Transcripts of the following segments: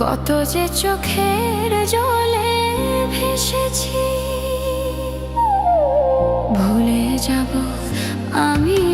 কত যে চোখের জলে ভেসেছি। ভুলে যাব আমি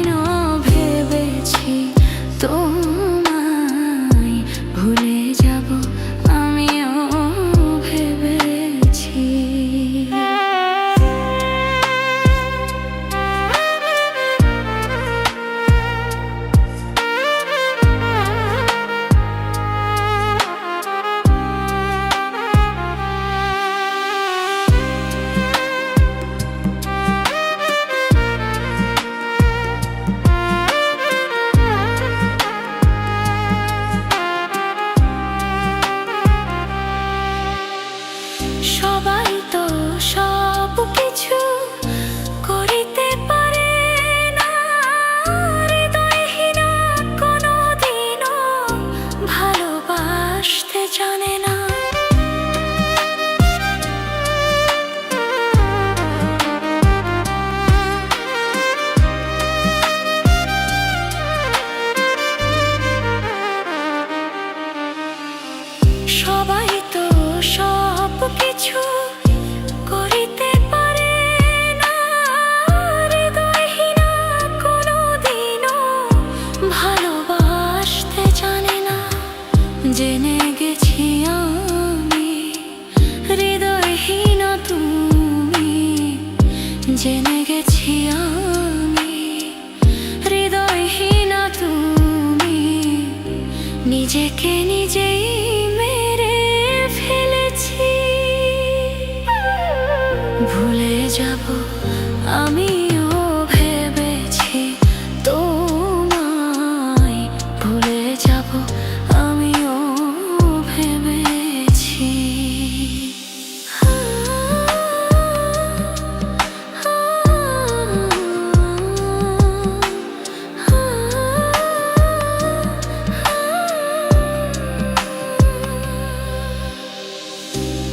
নিজেকে নিজেই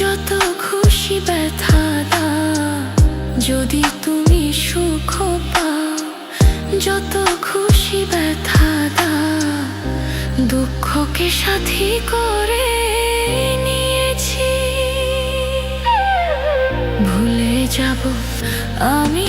যত খুশি ব্যথা দা, যদি তুমি সুখ পাও যত খুশি ব্যথা দা, দুঃখকে সাথী করে নিয়েছি। ভুলে যাব আমি